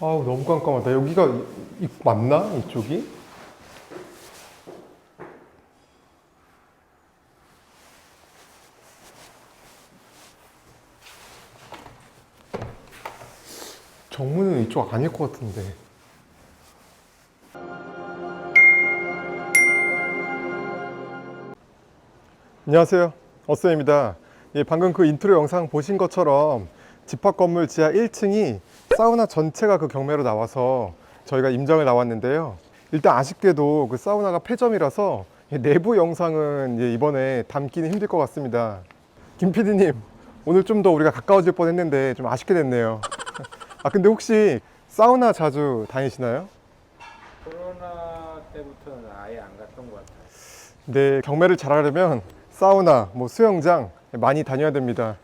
아우 너무 깜깜하다. 여기가 이, 이- 맞나 이쪽이? 정문은 이쪽 아닐 것 같은데. 안녕하세요. 어쌤입니다. 예, 방금 그 인트로 영상 보신 것처럼 집합 건물 지하 1층이 사우나 전체가 그 경매로 나와서 저희가 임장을 나왔는데요. 일단 아쉽게도 그 사우나가 폐점이라서 예, 내부 영상은 예, 이번에 담기는 힘들 것 같습니다. 김 PD님, 오늘 좀 더 우리가 가까워질 뻔 했는데 좀 아쉽게 됐네요. 아, 근데 혹시 사우나 자주 다니시나요? 코로나 때부터는 아예 안 갔던 것 같아요. 네, 경매를 잘하려면 사우나, 뭐 수영장 많이 다녀야 됩니다.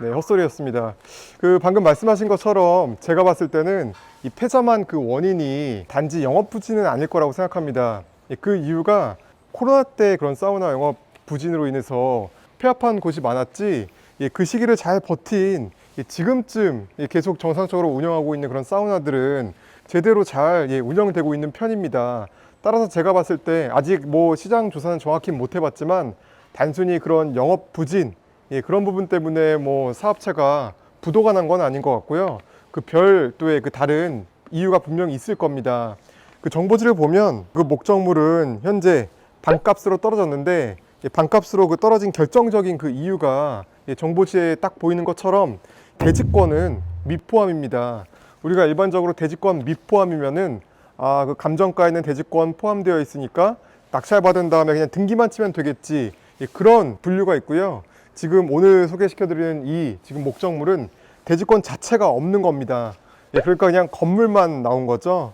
네, 헛소리였습니다. 그 방금 말씀하신 것처럼 제가 봤을 때는 이 폐점한 그 원인이 단지 영업 부진은 아닐 거라고 생각합니다. 예, 그 이유가 코로나 때 그런 사우나 영업 부진으로 인해서 폐업한 곳이 많았지 예, 그 시기를 잘 버틴 예, 지금쯤 예, 계속 정상적으로 운영하고 있는 그런 사우나들은 제대로 잘 예, 운영되고 있는 편입니다. 따라서 제가 봤을 때 아직 뭐 시장 조사는 정확히 못 해봤지만 단순히 그런 영업 부진 예, 그런 부분 때문에 뭐 사업체가 부도가 난 건 아닌 것 같고요. 그 별도의 그 다른 이유가 분명히 있을 겁니다. 그 정보지를 보면 그 목적물은 현재 반값으로 떨어졌는데 예, 반값으로 그 떨어진 결정적인 그 이유가 예, 정보지에 딱 보이는 것처럼 대지권은 미포함입니다. 우리가 일반적으로 대지권 미포함이면은 아, 그 감정가에는 대지권 포함되어 있으니까 낙찰 받은 다음에 그냥 등기만 치면 되겠지. 예, 그런 분류가 있고요. 지금 오늘 소개시켜드리는 이 지금 목적물은 대지권 자체가 없는 겁니다. 예, 그러니까 그냥 건물만 나온 거죠.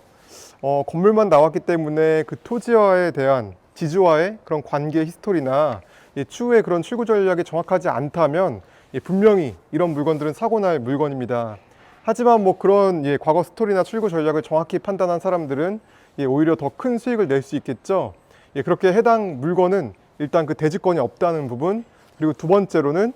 어, 건물만 나왔기 때문에 그 토지와에 대한 지주와의 그런 관계 히스토리나 예, 추후에 그런 출구 전략이 정확하지 않다면 예, 분명히 이런 물건들은 사고날 물건입니다. 하지만 뭐 그런 예, 과거 스토리나 출구 전략을 정확히 판단한 사람들은 예, 오히려 더 큰 수익을 낼 수 있겠죠. 예, 그렇게 해당 물건은 일단 그 대지권이 없다는 부분 그리고 두 번째로는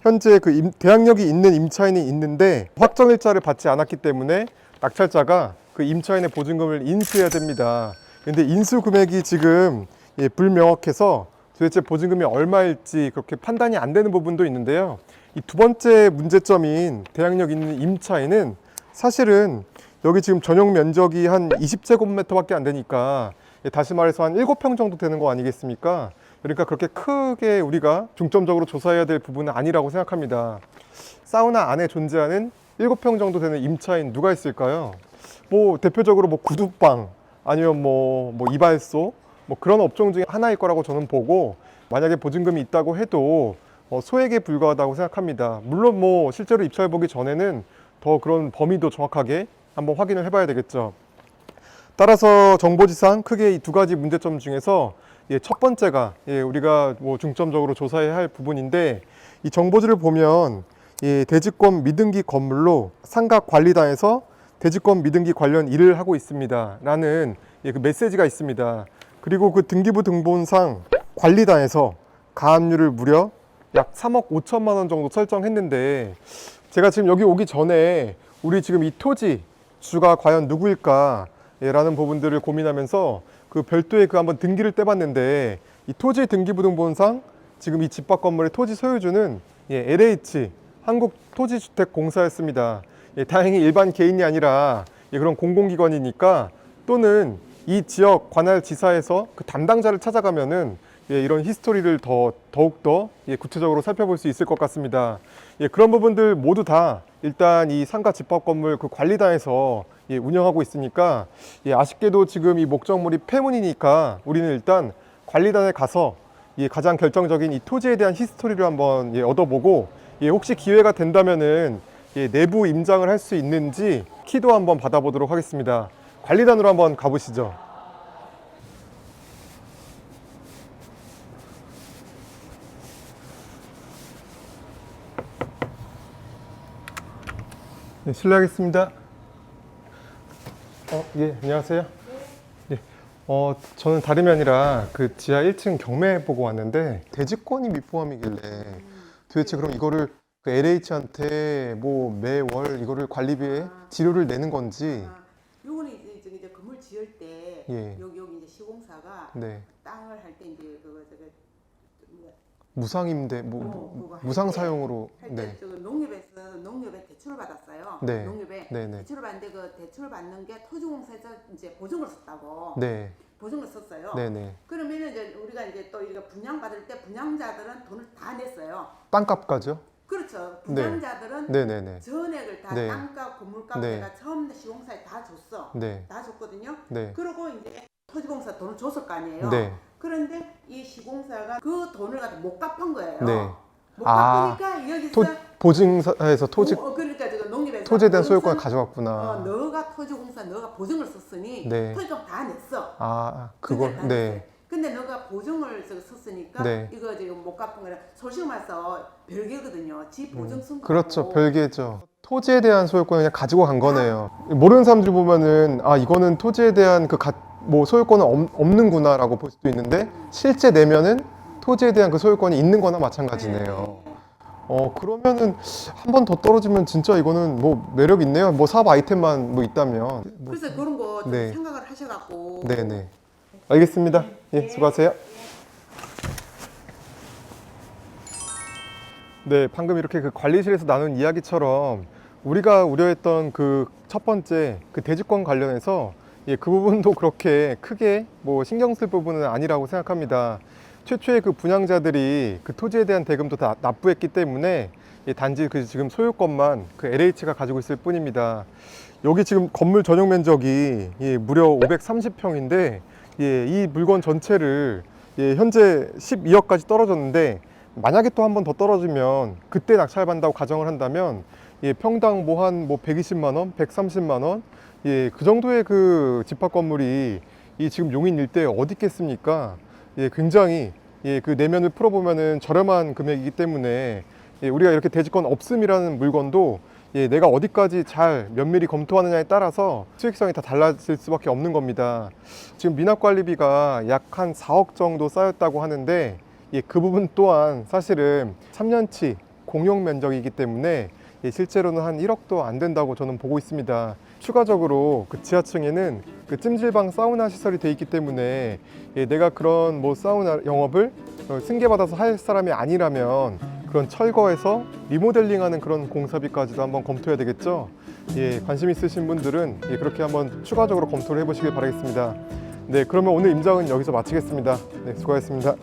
현재 그 임- 대항력이 있는 임차인이 있는데 확정일자를 받지 않았기 때문에 낙찰자가 그 임차인의 보증금을 인수해야 됩니다. 근데 인수 금액이 지금 예, 불명확해서 도대체 보증금이 얼마일지 그렇게 판단이 안 되는 부분도 있는데요. 이 두 번째 문제점인 대항력 있는 임차인은 사실은 여기 지금 전용 면적이 한 20제곱미터밖에 안 되니까 예, 다시 말해서 한 7평 정도 되는 거 아니겠습니까? 그러니까 그렇게 크게 우리가 중점적으로 조사해야 될 부분은 아니라고 생각합니다. 사우나 안에 존재하는 7평 정도 되는 임차인 누가 있을까요? 뭐 대표적으로 뭐 구두방 아니면 뭐, 뭐 이발소 뭐 그런 업종 중에 하나일 거라고 저는 보고 만약에 보증금이 있다고 해도 어, 소액에 불과하다고 생각합니다. 물론 뭐 실제로 입찰 보기 전에는 더 그런 범위도 정확하게 한번 확인을 해봐야 되겠죠. 따라서 정보지상 크게 이 두 가지 문제점 중에서 예, 첫 번째가 예, 우리가 뭐 중점적으로 조사해야 할 부분인데 이 정보지를 보면 예, 대지권 미등기 건물로 상가 관리단에서 대지권 미등기 관련 일을 하고 있습니다. 라는 예, 그 메시지가 있습니다. 그리고 그 등기부 등본상 관리단에서 가압류를 무려 약 3억 5천만 원 정도 설정했는데 제가 지금 여기 오기 전에 우리 지금 이 토지 주가 과연 누구일까 예, 라는 부분들을 고민하면서 그 별도의 그 한번 등기를 떼봤는데 이 토지 등기부등본상 지금 이 집합 건물의 토지 소유주는 예, LH 한국토지주택공사였습니다. 예, 다행히 일반 개인이 아니라 예, 그런 공공기관이니까 또는 이 지역 관할 지사에서 그 담당자를 찾아가면은 예, 이런 히스토리를 더 더욱 더 예, 구체적으로 살펴볼 수 있을 것 같습니다. 예, 그런 부분들 모두 다 일단 이 상가 집합 건물 그 관리단에서 예, 운영하고 있으니까 예, 아쉽게도 지금 이 목적물이 폐문이니까 우리는 일단 관리단에 가서 예, 가장 결정적인 이 토지에 대한 히스토리를 한번 예, 얻어보고 예, 혹시 기회가 된다면은 예, 내부 임장을 할 수 있는지 키도 한번 받아보도록 하겠습니다. 관리단으로 한번 가보시죠. 네, 실례하겠습니다. 어, 예, 안녕하세요. 예, 어, 저는 다름이 아니라 그 지하 1층 경매 보고 왔는데 대지권이 미포함이길래 도대체 그럼 이거를 그 LH한테 뭐 매월 이거를 관리비에 아. 지료를 내는 건지 아, 요거는 이제 건물 지을 때 예. 여기 여기 이제 시공사가 네 땅을 할 때 이제 그거 뭐야, 무상임대 뭐 어, 그거 할 무상 때- 사용으로 할때 네 저거 농협에서 농협에 대출을 받았어요. 네. 농협에 네 네 대출을 받는데 그 대출을 받는 게 토지공사에서 이제 보증을 썼다고 네 보증을 썼어요. 네 네 그러면은 이제 우리가 이제 또 이거 분양 받을 때 분양자들은 돈을 다 냈어요. 땅값까지요? 그렇죠. 네. 분양자들은 네 네 네 전액을 다 네. 땅값, 건물값 네. 내가 처음 시공사에 다 줬어. 네 다 줬거든요. 네 그리고 이제 토지공사 돈을 줬을 거 아니에요. 네. 그런데 이 시공사가 그 돈을 갖다 못 갚은 거예요. 네. 못 아, 갚으니까 여기서 토, 보증사에서 토지 어, 어, 농협에서 토지에 대한 소유권을 어, 가져갔구나. 너가 토지공사 너가 보증을 썼으니 네. 토지금 다 냈어. 아 그걸 근데 다 네. 근데 너가 보증을 저 썼으니까 네. 이거 지금 못 갚은 거는 솔직히 말해서 별개거든요. 지 보증 쓴 거. 그렇죠 별개죠. 토지에 대한 소유권을 그냥 가지고 간 거네요. 모르는 사람들 보면은 아 이거는 토지에 대한 그뭐 소유권은 없, 없는구나라고 볼 수도 있는데 실제 내면은 토지에 대한 그 소유권이 있는 거나 마찬가지네요. 어 그러면은 한 번 더 떨어지면 진짜 이거는 뭐 매력 있네요. 뭐 사업 아이템만 뭐 있다면. 뭐, 그래서 그런 거 좀 네. 생각을 하셔갖고. 네네. 알겠습니다. 예, 수고하세요. 네, 방금 이렇게 그 관리실에서 나눈 이야기처럼 우리가 우려했던 그 첫 번째 그 대지권 관련해서 예, 그 부분도 그렇게 크게 뭐 신경 쓸 부분은 아니라고 생각합니다. 최초의 그 분양자들이 그 토지에 대한 대금도 다 납부했기 때문에 예, 단지 그 지금 소유권만 그 LH가 가지고 있을 뿐입니다. 여기 지금 건물 전용 면적이 예, 무려 530평인데 예, 이 물건 전체를 예, 현재 12억까지 떨어졌는데 만약에 또 한 번 더 떨어지면 그때 낙찰받는다고 가정을 한다면 예, 평당 뭐 한뭐 120만 원, 130만 원, 예, 그 정도의 그 집합 건물이 이 지금 용인 일대에 어디 있겠습니까? 예, 굉장히 예, 그 내면을 풀어보면은 저렴한 금액이기 때문에 예, 우리가 이렇게 대지권 없음이라는 물건도 예, 내가 어디까지 잘 면밀히 검토하느냐에 따라서 수익성이 다 달라질 수밖에 없는 겁니다. 지금 미납관리비가 약 한 4억 정도 쌓였다고 하는데 예, 그 부분 또한 사실은 3년치 공용 면적이기 때문에 예, 실제로는 한 1억도 안 된다고 저는 보고 있습니다. 추가적으로 그 지하층에는 그 찜질방 사우나 시설이 돼 있기 때문에 예, 내가 그런 뭐 사우나 영업을 어, 승계받아서 할 사람이 아니라면 그런 철거해서 리모델링하는 그런 공사비까지도 한번 검토해야 되겠죠. 예, 관심 있으신 분들은 예, 그렇게 한번 추가적으로 검토를 해보시길 바라겠습니다. 네, 그러면 오늘 임장은 여기서 마치겠습니다. 네, 수고하셨습니다.